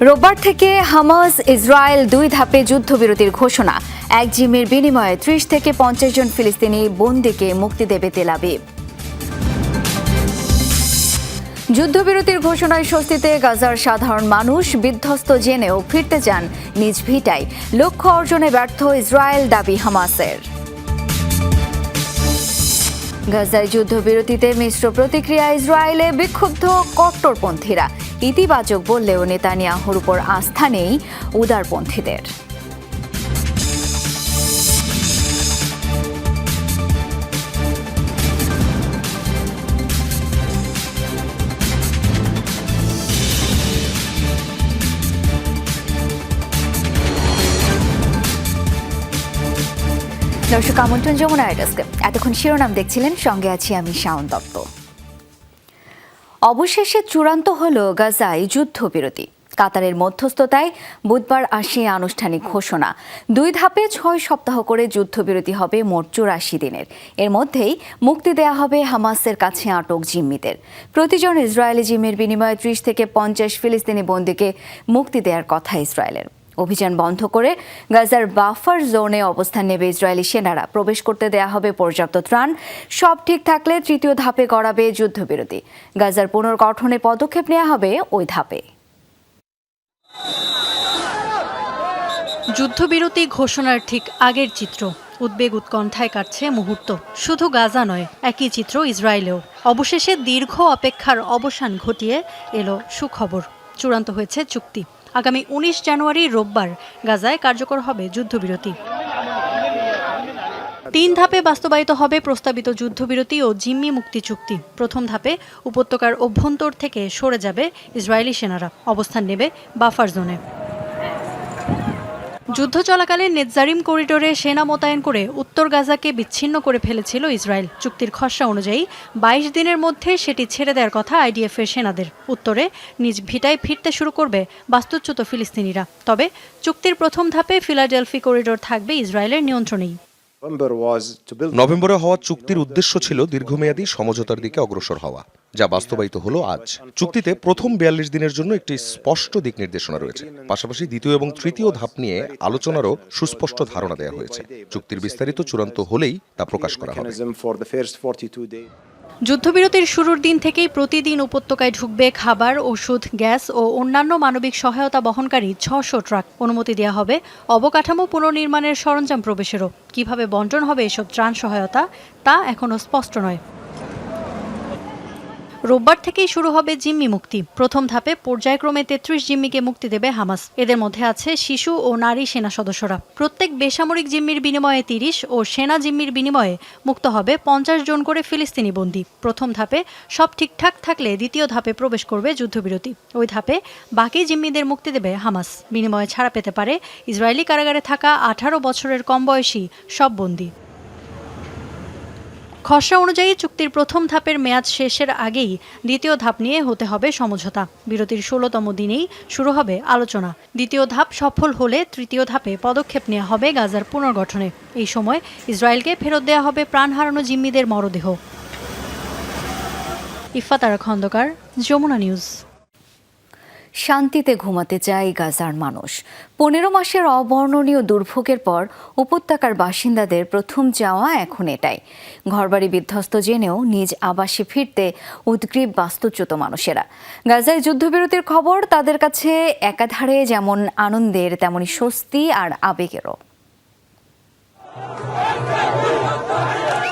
রোববার থেকে Hamas Israel দুই ধাপে যুদ্ধবিরতির ঘোষণা। এক জিমের বিনিময়ে ত্রিশ থেকে পঞ্চাশ জন ফিলিস্তিনি বন্দিকে মুক্তি দেবে তেল যুদ্ধবিরতির ঘোষণায় স্বস্তিতে গাজার সাধারণ মানুষ বিধ্বস্ত জেনেও ফিরতে চান নিজ ভিটায়। লক্ষ্য অর্জনে ব্যর্থ ইসরায়েল দাবি হামাসের। গাজায় যুদ্ধবিরতিতে মিশ্র প্রতিক্রিয়া ইসরায়েলে বিক্ষুব্ধ কট্টরপন্থীরা। ইতিবাচক বললেও নেতানিয়াহুর উপর আস্থা নেই উদারপন্থীদের। দর্শক, আমন্ত্রণ যমুনা এতক্ষণ শিরোনাম দেখছিলেন, সঙ্গে আছি আমি শাওন দত্ত। অবশেষে চূড়ান্ত হল গাজায় যুদ্ধবিরতি। কাতারের মধ্যস্থতায় বুধবার আসে আনুষ্ঠানিক ঘোষণা। দুই ধাপে ছয় সপ্তাহ করে যুদ্ধবিরতি হবে মোট চুরাশি দিনের। এর মধ্যেই মুক্তি দেয়া হবে হামাসের কাছে আটক জিম্মিদের। প্রতিজন ইসরায়েলি জিম্মির বিনিময়ে ত্রিশ থেকে পঞ্চাশ ফিলিস্তিনি বন্দীকে মুক্তি দেওয়ার কথা ইসরায়েলের। অভিযান বন্ধ করে গাজার বাফার জোনে অবস্থান নেবে ইসরায়েলি সেনারা। প্রবেশ করতে দেয়া হবে পর্যাপ্ত ত্রাণ। সব ঠিক থাকলে তৃতীয় ধাপে গড়াবে যুদ্ধবিরতি। গাজার পুনর্গঠনে পদক্ষেপ নেওয়া হবে ওই ধাপে। যুদ্ধবিরতি ঘোষণার ঠিক আগের চিত্র। উদ্বেগ উৎকণ্ঠায় কাটছে মুহূর্ত। শুধু গাজা নয়, একই চিত্র ইসরায়েলেও। অবশেষে দীর্ঘ অপেক্ষার অবসান ঘটিয়ে এলো সুখবর। চূড়ান্ত হয়েছে চুক্তি। আগামী উনিশ জানুয়ারি রোববার গাজায় কার্যকর হবে যুদ্ধবিরতি। তিন ধাপে বাস্তবায়িত হবে প্রস্তাবিত যুদ্ধবিরতি ও জিম্মি মুক্তি চুক্তি। প্রথম ধাপে উপত্যকার অভ্যন্তর থেকে সরে যাবে ইসরায়েলি সেনারা। অবস্থান নেবে বাফার জোনে। যুদ্ধ চলাকালে নেজারিম করিডোরে সেনা মোতায়েন করে উত্তর গাজাকে বিচ্ছিন্ন করে ফেলেছিল ইসরায়েল। চুক্তির খসড়া অনুযায়ী বাইশ দিনের মধ্যে সেটি ছেড়ে দেওয়ার কথা আইডিএফ এর সেনাদের। উত্তরে নিজ ভিটায় ফিরতে শুরু করবে বাস্তুচ্যুত ফিলিস্তিনিরা। তবে চুক্তির প্রথম ধাপে ফিলাডেলফি করিডোর থাকবে ইসরায়েলের নিয়ন্ত্রণেই। নভেম্বরে হওয়া চুক্তির উদ্দেশ্য ছিল দীর্ঘমেয়াদী সমঝোতার দিকে অগ্রসর হওয়া যা বাস্তবায়িত হলো আজ। চুক্তিতে প্রথম বিয়াল্লিশ দিনের জন্য একটি স্পষ্ট দিক নির্দেশনা রয়েছে। পাশাপাশি দ্বিতীয় এবং তৃতীয় ধাপ নিয়ে আলোচনারও সুস্পষ্ট ধারণা দেওয়া হয়েছে। চুক্তির বিস্তারিত চূড়ান্ত হলেই তা প্রকাশ করা হবে। যুদ্ধবিরতির শুরুর দিন থেকেই প্রতিদিন উপত্যকায় ঢুকবে খাবার, ওষুধ, গ্যাস ও অন্যান্য মানবিক সহায়তা বহনকারী ছশো ট্রাক। অনুমতি দেওয়া হবে অবকাঠামো পুনর্নির্মাণের সরঞ্জাম প্রবেশেরও। কীভাবে বন্টন হবে এসব ত্রাণ সহায়তা তা এখনও স্পষ্ট নয়। রোববার থেকেই শুরু হবে জিম্মি মুক্তি। প্রথম ধাপে পর্যায়ক্রমে তেত্রিশ জিম্মিকে মুক্তি দেবে হামাস। এদের মধ্যে আছে শিশু ও নারী সেনা সদস্যরা। প্রত্যেক বেসামরিক জিম্মির বিনিময়ে তিরিশ ও সেনা জিম্মির বিনিময়ে মুক্ত হবে পঞ্চাশ জন করে ফিলিস্তিনি বন্দী। প্রথম ধাপে সব ঠিকঠাক থাকলে দ্বিতীয় ধাপে প্রবেশ করবে যুদ্ধবিরতি। ওই ধাপে বাকি জিম্মিদের মুক্তি দেবে হামাস। বিনিময়ে ছাড়া পেতে পারে ইসরায়েলি কারাগারে থাকা আঠারো বছরের কম বয়সী সব বন্দী। খসড়া অনুযায়ী চুক্তির প্রথম ধাপের মেয়াদ শেষের আগেই দ্বিতীয় ধাপ নিয়ে হতে হবে সমঝোতা। বিরতির ষোলোতম দিনেই শুরু হবে আলোচনা। দ্বিতীয় ধাপ সফল হলে তৃতীয় ধাপে পদক্ষেপ নেওয়া হবে গাজার পুনর্গঠনে। এই সময় ইসরায়েলকে ফেরত দেওয়া হবে প্রাণ হারানো জিম্মিদের মরদেহ। ইফাতারা খন্দকার, যমুনা নিউজ। শান্তিতে ঘুমাতে চায় গাজার মানুষ। পনেরো মাসের অবর্ণনীয় দুর্ভোগের পর উপত্যকার বাসিন্দাদের প্রথম যাওয়া এখন এটাই। ঘরবাড়ি বিধ্বস্ত জেনেও নিজ আবাসে ফিরতে উদ্গ্রীব বাস্তুচ্যুত মানুষেরা। গাজায় যুদ্ধবিরতির খবর তাদের কাছে একাধারে যেমন আনন্দের তেমনই স্বস্তি আর আবেগেরও।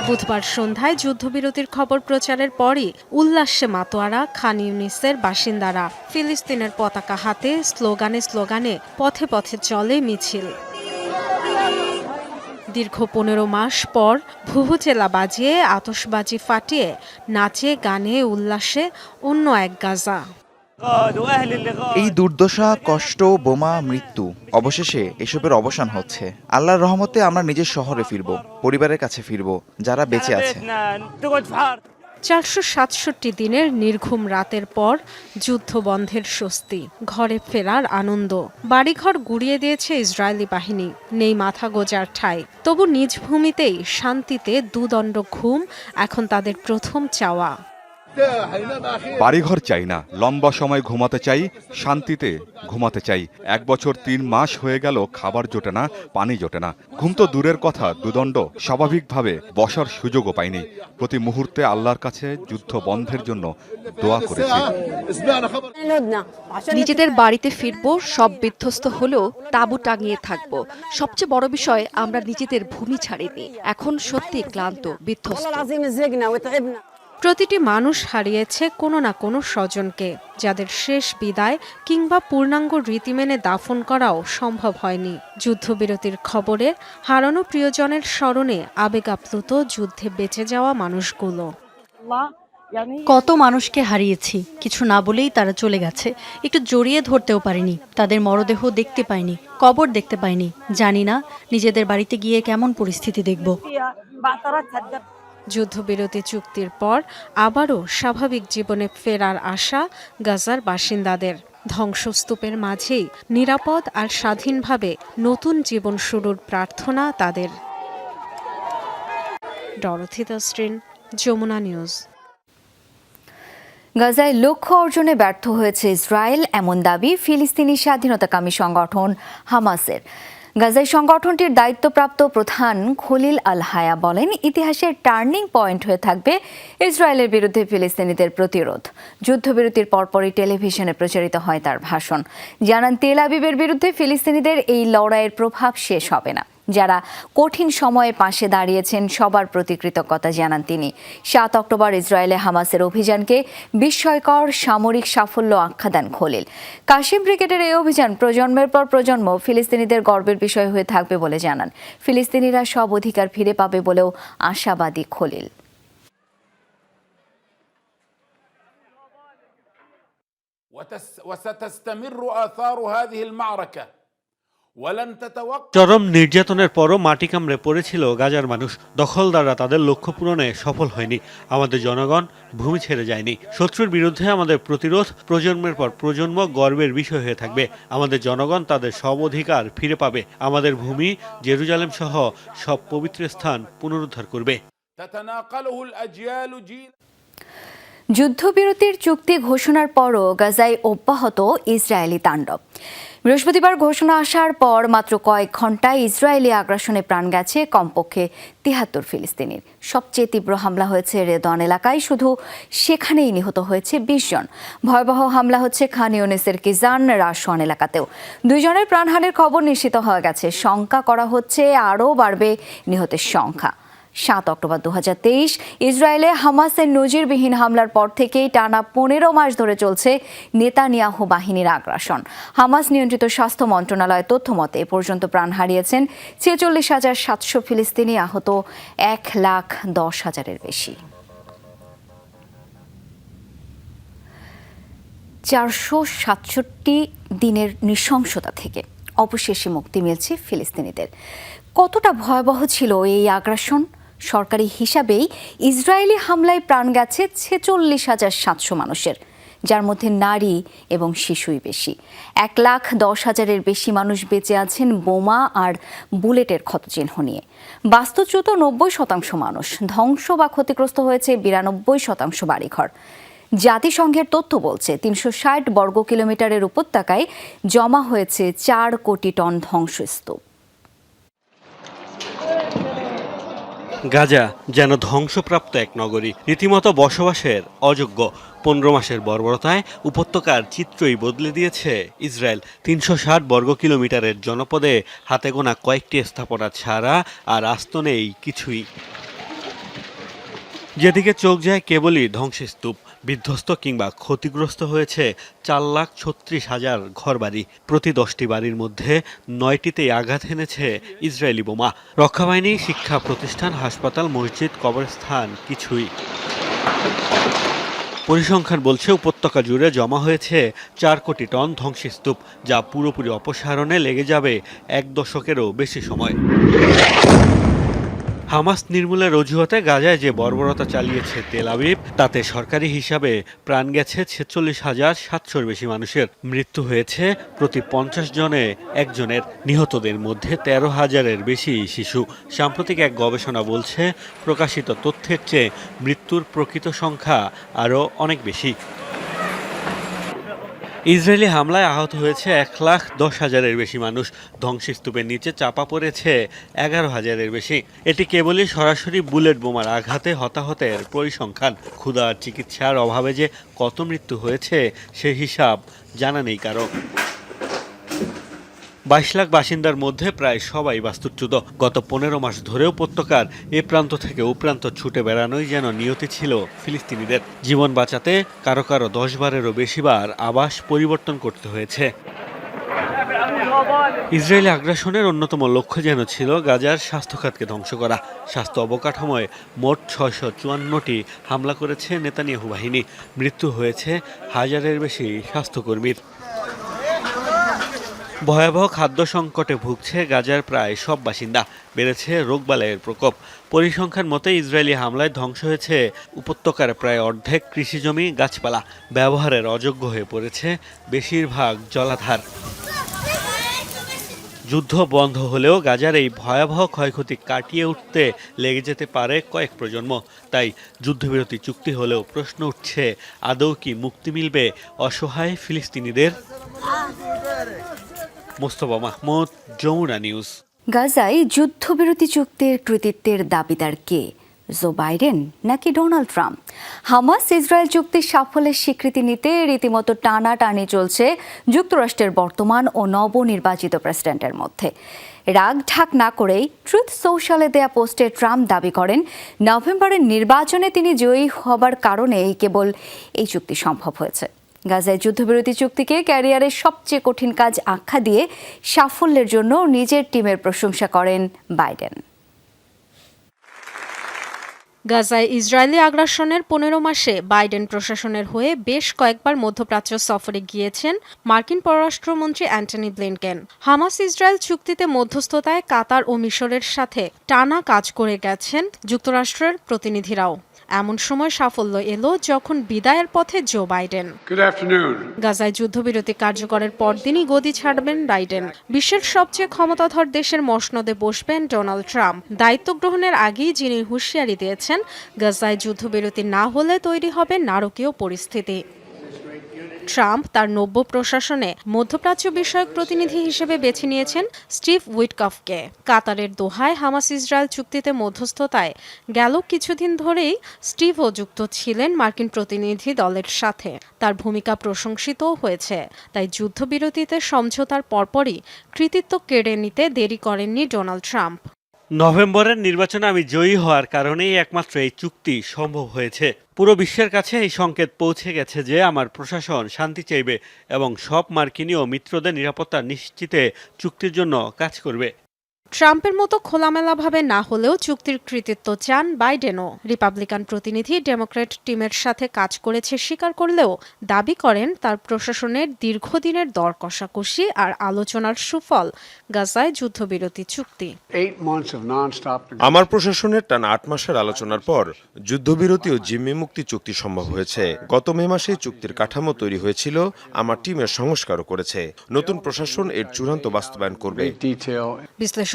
বুধবার সন্ধ্যায় যুদ্ধবিরতির খবর প্রচারের পরই উল্লাসে মাতোয়ারা, খান ইউনিসের বাসিন্দারা। ফিলিস্তিনের পতাকা হাতে, স্লোগানে স্লোগানে, পথে পথে চলে মিছিল। দীর্ঘ পনেরো মাস পর ভুহুচেলা বাজিয়ে আতসবাজি ফাটিয়ে, নাচে, গানে, উল্লাসে অন্য এক গাজা। এই দুর্দশা, কষ্ট, বোমা, মৃত্যু, অবশেষে এসবের অবসান হচ্ছে। আল্লাহর রহমতে আমরা নিজের শহরে ফিরব, পরিবারের কাছে ফিরব, যারা বেঁচে আছে। চারশো সাতষট্টি দিনের নির্ঘুম রাতের পর যুদ্ধ বন্ধের স্বস্তি, ঘরে ফেরার আনন্দ। বাড়িঘর গুড়িয়ে দিয়েছে ইসরায়েলি বাহিনী, নেই মাথা গোজার ঠাই। তবু নিজ ভূমিতেই শান্তিতে দুদণ্ড ঘুম, এখন তাদের প্রথম চাওয়া। বাড়িঘর চাই না, লম্বা সময় ঘুমাতে চাই, শান্তিতে ঘুমাতে চাই। এক বছর তিন মাস হয়ে গেল, খাবার জোটে না, পানি জোটে না। ঘুম তো দূরের কথা, দুদণ্ড। স্বাভাবিকভাবে বসার সুযোগও পাইনি। প্রতি মুহূর্তে আল্লাহর কাছে যুদ্ধ বন্ধের জন্য দোয়া করেছি। নিজেদের বাড়িতে ফিরবো, সব বিধ্বস্ত হলেও তাঁবু টাঙিয়ে থাকব। সবচেয়ে বড় বিষয়, আমরা নিজেদের ভূমি ছাড়িনি। এখন সত্যি ক্লান্ত, বিধ্বস্ত। প্রতিটি মানুষ হারিয়েছে কোনো না কোনো স্বজনকে যাদের শেষ বিদায় কিংবা পূর্ণাঙ্গ রীতি মেনে দাফন করাও সম্ভব হয়নি। যুদ্ধবিরতির খবরে হারানো প্রিয়জনের স্মরণে আবেগ আপ্লুত যুদ্ধে বেঁচে যাওয়া মানুষগুলো। কত মানুষকে হারিয়েছি কিছু না বলেই তারা চলে গেছে। একটু জড়িয়ে ধরতেও পারিনি তাদের মরদেহ দেখতে পাইনি কবর দেখতে পাইনি। জানি না নিজেদের বাড়িতে গিয়ে কেমন পরিস্থিতি দেখব। যুদ্ধবিরতি চুক্তির পর আবারও স্বাভাবিক জীবনে ফেরার আশা গাজার বাসিন্দাদের। ধ্বংসস্তূপের মাঝেই নিরাপদ আর স্বাধীনভাবে নতুন জীবন শুরুর প্রার্থনা তাদের। যমুনা নিউজ। গাজায় লক্ষ্য অর্জনে ব্যর্থ হয়েছে ইসরায়েল, এমন দাবি ফিলিস্তিনি স্বাধীনতাকামী সংগঠন হামাসের। গাজায় সংগঠনটির দায়িত্বপ্রাপ্ত প্রধান খলিল আল হায়া বলেন ইতিহাসের টার্নিং পয়েন্ট হয়ে থাকবে ইসরায়েলের বিরুদ্ধে ফিলিস্তিনিদের প্রতিরোধ। যুদ্ধবিরতির পরপরই টেলিভিশনে প্রচারিত হয় তার ভাষণ। জানান, তেল আবিবের বিরুদ্ধে ফিলিস্তিনিদের এই লড়াইয়ের প্রভাব শেষ হবে না। যারা কঠিন সময়ে পাশে দাঁড়িয়েছেন সবার প্রতি কৃতজ্ঞতা জানান তিনি সাত অক্টোবর ইসরায়েলে হামাসের অভিযানকে বিস্ময়কর সামরিক সাফল্য আখ্যা দেন খলিল কাশিম ব্রিগেডের এই অভিযান প্রজন্মের পর প্রজন্ম ফিলিস্তিনিদের গর্বের বিষয় হয়ে থাকবে বলে জানান ফিলিস্তিনিরা সব অধিকার ফিরে পাবে বলেও আশাবাদী খলিল وتس وستستمر آثار هذه المعركة ولن تتوقف চরম নির্যাতনের পরও মাটি কামড়ে পড়েছিল গাজার মানুষ। দখলদাররা তাদের লক্ষ্য পূরণে সফল হয়নি। আমাদের জনগণ ভূমি ছেড়ে যায়নি। শত্রুর বিরুদ্ধে আমাদের প্রতিরোধ প্রজন্মের পর প্রজন্ম গর্বের বিষয় হয়ে থাকবে। আমাদের জনগণ তাদের সব অধিকার ফিরে পাবে। আমাদের ভূমি জেরুজালেম সহ সব পবিত্র স্থান পুনরুদ্ধার করবে। যুদ্ধবিরতির চুক্তি ঘোষণার পরও গাজায় অব্যাহত ইসরায়েলি তাণ্ডব। বৃহস্পতিবার ঘোষণা আসার পর মাত্র কয়েক ঘন্টায় ইসরায়েলি আগ্রাসনে প্রাণ গেছে কমপক্ষে তিহাত্তর ফিলিস্তিনির। সবচেয়ে তীব্র হামলা হয়েছে রেদন এলাকায়, শুধু সেখানেই নিহত হয়েছে বিশ জন। ভয়াবহ হামলা হচ্ছে খান ইউনিসের কিজান রাশওয়ান এলাকাতেও। দুইজনের প্রাণহানির খবর নিশ্চিত হয়ে গেছে। শঙ্কা করা হচ্ছে আরও বাড়বে নিহতের সংখ্যা। সাত অক্টোবর দু হাজার তেইশ, ইসরায়েলে হামাসের নজিরবিহীন হামলার পর থেকেই টানা পনেরো মাস ধরে চলছে নেতানিয়াহু বাহিনীর আগ্রাসন। হামাস নিয়ন্ত্রিত স্বাস্থ্য মন্ত্রণালয়ের তথ্য মতে, এ পর্যন্ত প্রাণ হারিয়েছেন ছেচল্লিশ হাজার সাতশো ফিলিস্তিনি আহত এক লাখ দশ হাজারের বেশি। চারশো সাতষট্টি দিনের নৃশংসতা থেকে অবশেষে মুক্তি মিলছে ফিলিস্তিনিদের। কতটা ভয়াবহ ছিল এই আগ্রাসন? সরকারি হিসাবেই ইসরায়েলি হামলায় প্রাণ গেছে ছেচল্লিশ হাজার সাতশো মানুষের, যার মধ্যে নারী এবং শিশুই বেশি। এক লাখ দশ হাজারের বেশি মানুষ বেঁচে আছেন বোমা আর বুলেটের ক্ষতচিহ্ন নিয়ে। বাস্তুচ্যুত নব্বই শতাংশ মানুষ ধ্বংস বা ক্ষতিগ্রস্ত হয়েছে বিরানব্বই শতাংশ বাড়িঘর। জাতিসংঘের তথ্য বলছে, তিনশো ষাট বর্গ কিলোমিটারের উপত্যকায় জমা হয়েছে চার কোটি টন ধ্বংসস্তূপ। গাজা যেন ধ্বংসপ্রাপ্ত এক নগরী। রীতিমতো বসবাসের অযোগ্য। পনেরো মাসের বর্বরতায় উপত্যকার চিত্রই বদলে দিয়েছে ইসরায়েল। তিনশো ষাট বর্গ কিলোমিটারের জনপদে হাতে গোনা কয়েকটি স্থাপনা ছাড়া আর আস্ত নেই কিছুই। যেদিকে চোখ যায় কেবলই ধ্বংসস্তূপ। বিধ্বস্ত কিংবা ক্ষতিগ্রস্ত হয়েছে চার লাখ ছত্রিশ হাজার ঘরবাড়ি। প্রতি দশটি বাড়ির মধ্যে নয়টিতেই আঘাত এনেছে ইসরায়েলি বোমা। রক্ষাবাহিনী, শিক্ষা প্রতিষ্ঠান, হাসপাতাল, মসজিদ, কবরস্থান, কিছুই। পরিসংখ্যান বলছে উপত্যকা জুড়ে জমা হয়েছে চার কোটি টন ধ্বংসস্তূপ, যা পুরোপুরি অপসারণে লেগে যাবে এক দশকেরও বেশি সময়। হামাস নির্মূলের অজুহাতে গাজায় যে বর্বরতা চালিয়েছে তেল আবিব, তাতে সরকারি হিসাবে প্রাণ গেছে ছেচল্লিশ হাজার সাতশোর বেশি মানুষের। মৃত্যু হয়েছে প্রতি পঞ্চাশ জনে একজনের। নিহতদের মধ্যে তেরো হাজারের বেশি শিশু। সাম্প্রতিক এক গবেষণা বলছে, প্রকাশিত তথ্যের চেয়ে মৃত্যুর প্রকৃত সংখ্যা আরও অনেক বেশি। ইসরায়েলি হামলায় আহত হয়েছে এক লাখ দশ হাজারের বেশি মানুষ। ধ্বংসস্তূপের নিচে চাপা পড়েছে এগারো হাজারের বেশি। এটি কেবলই সরাসরি বুলেট বোমার আঘাতে হতাহতের পরিসংখ্যান। ক্ষুধা চিকিৎসার অভাবে যে কত মৃত্যু হয়েছে সে হিসাব জানা নেই কারও। বাইশ লাখ বাসিন্দার মধ্যে প্রায় সবাই বাস্তুচ্যুত। গত পনেরো মাস ধরেও উপত্যকার এ প্রান্ত থেকে ও প্রান্ত ছুটে বেড়ানোই যেন নিয়তি ছিল ফিলিস্তিনিদের। জীবন বাঁচাতে কারও কারও দশ বারেরও বেশিবার আবাস পরিবর্তন করতে হয়েছে। ইসরায়েলি আগ্রাসনের অন্যতম লক্ষ্য যেন ছিল গাজার স্বাস্থ্য খাতকে ধ্বংস করা। স্বাস্থ্য অবকাঠামোয় মোট ছয়শো চুয়ান্নটি হামলা করেছে নেতানিয়াহু বাহিনী। মৃত্যু হয়েছে হাজারের বেশি স্বাস্থ্যকর্মীর। ভয়াবহ খাদ্য সংকটে ভুগছে গাজার প্রায় সব বাসিন্দা। বেড়েছে রোগবালাইয়ের প্রকোপ। পরিসংখ্যান মতে ইসরায়েলি হামলায় ধ্বংস হয়েছে উপত্যকার প্রায় অর্ধেক কৃষিজমি গাছপালা। ব্যবহারের অযোগ্য হয়ে পড়েছে বেশিরভাগ জলাধার। যুদ্ধ বন্ধ হলেও গাজার এই ভয়াবহ ক্ষয়ক্ষতি কাটিয়ে উঠতে লেগে যেতে পারে কয়েক প্রজন্ম। তাই যুদ্ধবিরতি চুক্তি হলেও প্রশ্ন উঠছে, আদৌ কি মুক্তি মিলবে অসহায় ফিলিস্তিনিদের? মোস্তফা মাহমুদ, যমুনা নিউজ। গাজায় যুদ্ধবিরতি চুক্তির কৃতিত্বের দাবিদার কে? জো বাইডেন নাকি ডোনাল্ড ট্রাম্প? হামাস ইসরায়েল চুক্তির সাফল্যের স্বীকৃতি নিতে রীতিমতো টানাটানি চলছে যুক্তরাষ্ট্রের বর্তমান ও নবনির্বাচিত প্রেসিডেন্টের মধ্যে। রাগ ঢাক না করেই ট্রুথ সোশ্যালে দেয়া পোস্টে ট্রাম্প দাবি করেন, নভেম্বরের নির্বাচনে তিনি জয়ী হবার কারণেই কেবল এই চুক্তি সম্ভব হয়েছে। গাজায় যুদ্ধবিরতি চুক্তিকে ক্যারিয়ারের সবচেয়ে কঠিন কাজ আখ্যা দিয়ে সাফল্যের জন্য নিজের টিমের প্রশংসা করেন বাইডেন। গাজায় ইসরায়েলি আগ্রাসনের পনেরো মাসে বাইডেন প্রশাসনের হয়ে বেশ কয়েকবার মধ্যপ্রাচ্য সফরে গিয়েছেন মার্কিন পররাষ্ট্রমন্ত্রী অ্যান্টনি ব্লিনকেন। হামাস ইসরায়েল চুক্তিতে মধ্যস্থতায় কাতার ও মিশরের সাথে টানা কাজ করে গেছেন যুক্তরাষ্ট্রের প্রতিনিধিরাও। এমন সময় সাফল্য এলো যখন বিদায়ের পথে জো বাইডেন। গাজায় যুদ্ধবিরতি কার্যকরের পরদিনই গদি ছাড়বেন বাইডেন। বিশ্বের সবচেয়ে ক্ষমতাধর দেশের মসনদে বসবেন ডোনাল্ড ট্রাম্প। দায়িত্ব গ্রহণের আগেই যিনি হুঁশিয়ারি দিয়েছেন গাজায় যুদ্ধবিরতি না হলে তৈরি হবে নারকীয় পরিস্থিতি। ট্রাম্প তার নব্য প্রশাসনে মধ্যপ্রাচ্য বিষয়ক প্রতিনিধি হিসেবে বেছে নিয়েছেন স্টিভ উইটকফকে। কাতারের দোহায় হামাস ইসরায়েল চুক্তিতে মধ্যস্থতায় গেল কিছুদিন ধরেই স্টিভও যুক্ত ছিলেন মার্কিন প্রতিনিধি দলের সাথে। তার ভূমিকা প্রশংসিতও হয়েছে। তাই যুদ্ধবিরতিতে সমঝোতার পরপরই কৃতিত্ব কেড়ে নিতে দেরি করেননি ডোনাল্ড ট্রাম্প। নভেম্বরের নির্বাচনে আমি জয়ী হওয়ার কারণেই একমাত্র এই চুক্তি সম্ভব হয়েছে। পুরো বিশ্বের কাছে এই সংকেত পৌঁছে গেছে যে আমার প্রশাসন শান্তি চাইবে এবং সব মার্কিনীয় মিত্রদের নিরাপত্তা নিশ্চিতে চুক্তির জন্য কাজ করবে। ট্রাম্পের মতো খোলামেলাভাবে না হলেও চুক্তির কৃতিত্ব চান বাইডেনও। রিপাবলিকান প্রতিনিধি ডেমোক্র্যাট টিমের সাথে কাজ করেছে স্বীকার করলেও দাবি করেন তার প্রশাসনের দীর্ঘদিনের দর কষাকষি আর আলোচনার সুফল গাজায় যুদ্ধবিরতি চুক্তি। আমার প্রশাসনের টানা আট মাসের আলোচনার পর যুদ্ধবিরতি ও জিম্মি মুক্তি চুক্তি সম্ভব হয়েছে। গত মে মাসে চুক্তির কাঠামো তৈরি হয়েছিল আমার টিমের সংস্কারও করেছে। নতুন প্রশাসন এর চূড়ান্ত বাস্তবায়ন করবে।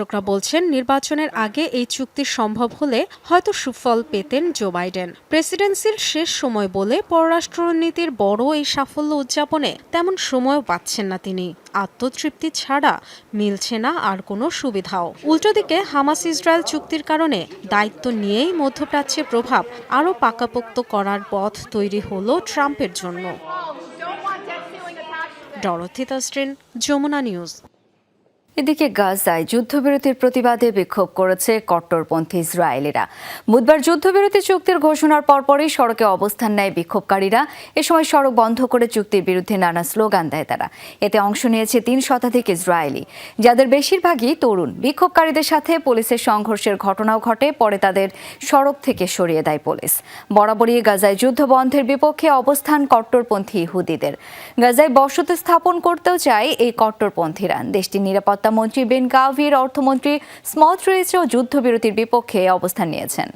বিশ্লেষকরা বলছেন, নির্বাচনের আগে এই চুক্তি সম্ভব হলে হয়তো সুফল পেতেন জো বাইডেন। প্রেসিডেন্সির শেষ সময় বলে পররাষ্ট্রনীতির বড় এই সাফল্য উদযাপনে তেমন সময়ও পাচ্ছেন না তিনি। আত্মতৃপ্তি ছাড়া মিলছে না আর কোনো সুবিধাও। উল্টো দিকে, হামাস ইসরায়েল চুক্তির কারণে দায়িত্ব নিয়েই মধ্যপ্রাচ্যের প্রভাব আরও পাকাপোক্ত করার পথ তৈরি হলো ট্রাম্পের জন্য। ডরথি তাস্ট্রিন যমুনা নিউজ। এদিকে গাজায় যুদ্ধবিরতির প্রতিবাদে বিক্ষোভ করেছে কট্টরপন্থী ইসরায়েলিরা। বুধবার যুদ্ধবিরতি চুক্তির ঘোষণার পরপরই সড়কে অবস্থান নেয় বিক্ষোভকারীরা। এ সময় সড়ক বন্ধ করে চুক্তির বিরুদ্ধে নানা স্লোগান দেয় তারা। এতে অংশ নিয়েছে তিন শতাধিক ইসরায়েলি। যাদের বেশিরভাগই তরুণ। বিক্ষোভকারীদের সাথে পুলিশের সংঘর্ষের ঘটনাও ঘটে, পরে তাদের সড়ক থেকে সরিয়ে দেয় পুলিশ। বরাবরই গাজায় যুদ্ধ বন্ধের বিপক্ষে অবস্থান কট্টরপন্থী ইহুদিদের। গাজায় বসতি স্থাপন করতেও চায় এই কট্টরপন্থীরা। দেশটির নিরাপত্তা নিরাপত্তা মন্ত্রী বেন গাভির অর্থমন্ত্রী স্মথরিচও যুদ্ধবিরতির বিপক্ষে অবস্থান নিয়েছেন।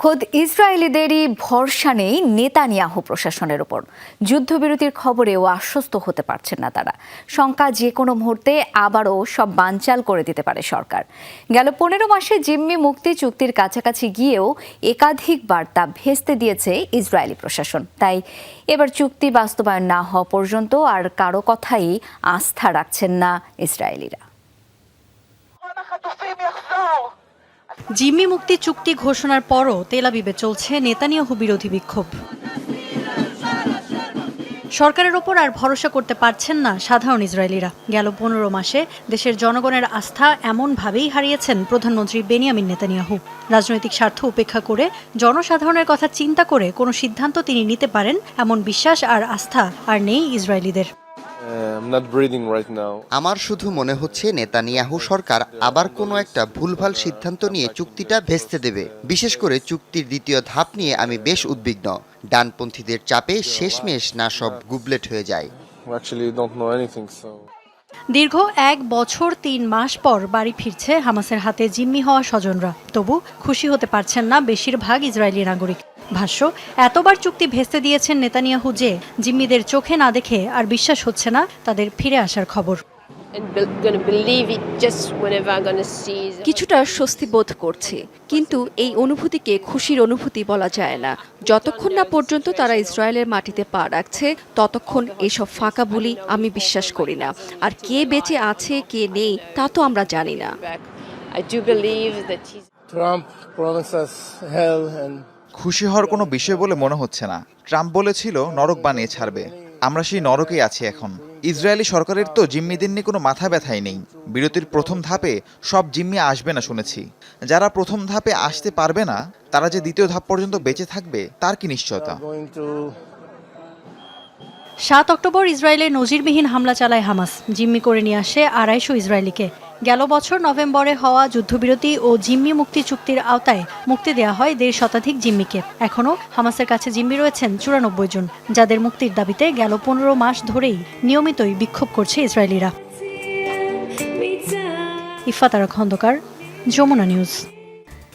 খোদ ইসরায়েলিদেরই ভরসা নেই নেতানিয়াহু প্রশাসনের উপর। যুদ্ধবিরতির খবরেও আশ্বস্ত হতে পারছেন না তারা। শঙ্কা যে কোনো মুহূর্তে আবারও সব বানচাল করে দিতে পারে সরকার। গেল পনেরো মাসে জিম্মি মুক্তি চুক্তির কাছাকাছি গিয়েও একাধিকবার তা ভেস্তে দিয়েছে ইসরায়েলি প্রশাসন। তাই এবার চুক্তি বাস্তবায়ন না হওয়া পর্যন্ত আর কারও কথাই আস্থা রাখছেন না ইসরায়েলিরা। জিম্মি মুক্তি চুক্তি ঘোষণার পরও তেলাবিবে চলছে নেতানিয়াহু বিরোধী বিক্ষোভ। সরকারের ওপর আর ভরসা করতে পারছেন না সাধারণ ইসরায়েলিরা। গেল পনেরো মাসে দেশের জনগণের আস্থা এমনভাবেই হারিয়েছেন প্রধানমন্ত্রী বেনিয়ামিন নেতানিয়াহু। রাজনৈতিক স্বার্থ উপেক্ষা করে জনসাধারণের কথা চিন্তা করে কোনো সিদ্ধান্ত তিনি নিতে পারেন এমন বিশ্বাস আর আস্থা আর নেই ইসরায়েলিদের। আমার শুধু মনে হচ্ছে নেতানিয়াহু সরকার আবার কোনো একটা ভুলভাল সিদ্ধান্ত নিয়ে চুক্তিটা ভেস্তে দেবে। বিশেষ করে চুক্তির দ্বিতীয় ধাপ নিয়ে আমি বেশ উদ্বিগ্ন। ডানপন্থীদের চাপে শেষমেশ না সব গুবলেট হয়ে যায়। দীর্ঘ এক বছর তিন মাস পর বাড়ি ফিরছে হামাসের হাতে জিম্মি হওয়া স্বজনরা। তবু খুশি হতে পারছেন না বেশিরভাগ ইসরায়েলি নাগরিক। ভাষ্য এতবার চুক্তি ভেস্তে দিয়েছেন নেতানিয়াহু যে জিম্মিদের চোখে না দেখে আর বিশ্বাস হচ্ছে না তাদের ফিরে আসার খবর। কিছুটা স্বস্তি বোধ করছে কিন্তু এই অনুভূতিকে খুশির অনুভূতি বলা যায় না। যতক্ষণ না পর্যন্ত তারা ইসরায়েলের মাটিতে পা রাখছে ততক্ষণ এসব ফাঁকা বলি আমি বিশ্বাস করি না। আর কে বেঁচে আছে কে নেই তা তো আমরা জানি না। খুশি হওয়ার কোনো বিষয় বলে মনে হচ্ছে না। ট্রাম্প বলেছিল, নরক বানিয়ে ছাড়বে। আমরা সেই নরকেই আছি এখন। ইসরায়েলি সরকারের তো জিম্মিদের নিয়ে কোনো মাথা ব্যথাই নেই। বিরতির প্রথম ধাপে সব জিম্মি আসবে না শুনেছি। যারা প্রথম ধাপে আসতে পারবে না, তারা যে দ্বিতীয় ধাপ পর্যন্ত বেঁচে থাকবে, তার কি নিশ্চয়তা? সাত অক্টোবর ইসরায়েলে নজিরবিহীন হামলা চালায় হামাস। জিম্মি করে নিয়ে আসে আড়াইশো ইসরায়েলিকে। গেল বছর নভেম্বরে হওয়া যুদ্ধবিরতি ও জিম্মি মুক্তি চুক্তির আওতায় মুক্তি দেওয়া হয় দেড় শতাধিক জিম্মিকে। এখনও হামাসের কাছে জিম্মি রয়েছেন চুরানব্বই জন যাদের মুক্তির দাবিতে গেল পনেরো মাস ধরেই নিয়মিতই বিক্ষোভ করছে ইসরায়েলিরা। ইফাতারা খন্দকার যমুনা নিউজ।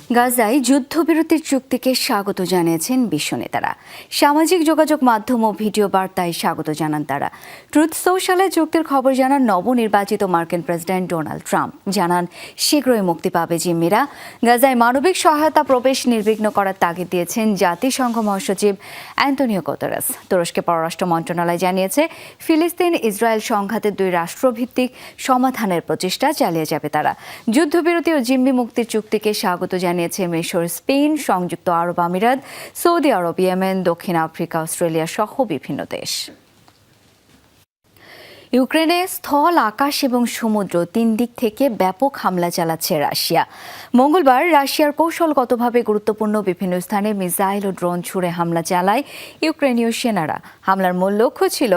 গাজায় যুদ্ধবিরতির চুক্তিকে স্বাগত জানিয়েছেন বিশ্ব নেতারা। সামাজিক যোগাযোগ মাধ্যম ও ভিডিও বার্তায় স্বাগত জানান তারা। ট্রুথ সোশ্যালে চুক্তির খবর জানান নবনির্বাচিত মার্কিন প্রেসিডেন্ট ডোনাল্ড ট্রাম্প। জানান, শীঘ্রই মুক্তি পাবে জিম্মিরা। গাজায় মানবিক সহায়তা প্রবেশ নির্বিঘ্ন করার তাগিদ দিয়েছেন জাতিসংঘ মহাসচিব অ্যান্টনিও কোতরাস তুরস্কে পররাষ্ট্র মন্ত্রণালয় জানিয়েছে, ফিলিস্তিন ইসরায়েল সংঘাতের দুই রাষ্ট্রভিত্তিক সমাধানের প্রচেষ্টা চালিয়ে যাবে তারা। যুদ্ধবিরতি ও জিম্মি মুক্তির চুক্তিকে স্বাগত জানিয়েছে মিশর, স্পেন, সংযুক্ত আরব আমিরাত, সৌদি আরব, ইয়েমেন, দক্ষিণ আফ্রিকা, অস্ট্রেলিয়া সহ বিভিন্ন দেশ। ইউক্রেনে স্থল, আকাশ এবং সমুদ্র তিন দিক থেকে ব্যাপক হামলা চালাচ্ছে রাশিয়া। মঙ্গলবার রাশিয়ার কৌশলগতভাবে গুরুত্বপূর্ণ বিভিন্ন স্থানে মিসাইল ও ড্রোন ছুড়ে হামলা চালায় ইউক্রেনীয় সেনারা। হামলার মূল লক্ষ্য ছিল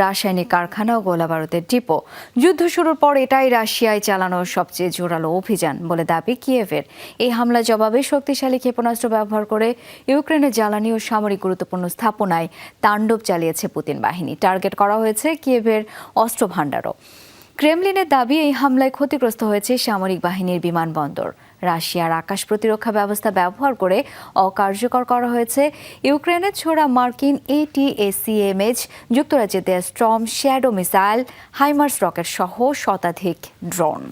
রাসায়নিক কারখানা ও গোলাবারুদের ডিপো। যুদ্ধ শুরুর পর এটাই রাশিয়ায় চালানো সবচেয়ে জোরালো অভিযান বলে দাবি কিয়েভের। এই হামলা জবাবে শক্তিশালী ক্ষেপণাস্ত্র ব্যবহার করে ইউক্রেনের জ্বালানি ও সামরিক গুরুত্বপূর্ণ স্থাপনায় তাণ্ডব চালিয়েছে পুতিন বাহিনী। টার্গেট করা হয়েছে কিয়েভের অস্ত্র ভাণ্ডারও। ক্রেমলিনের দাবি, এই হামলায় ক্ষতিগ্রস্ত হয়েছে সামরিক বাহিনীর বিমানবন্দর রাশিয়ার আকাশ প্রতিরক্ষা ব্যবস্থা ব্যবহার করে অকার্যকর করা হয়েছে। ইউক্রেনের ছোড়া মার্কিন এটিএসিএমএচ যুক্তরাজ্যের দেয়া storm shadow missile, HIMARS rocket সহ শতাধিক ড্রোন।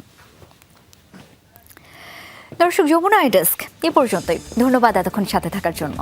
দর্শক যমুনা ডেস্ক, এ পর্যন্তই। ধন্যবাদ এতক্ষণ সাথে থাকার জন্য।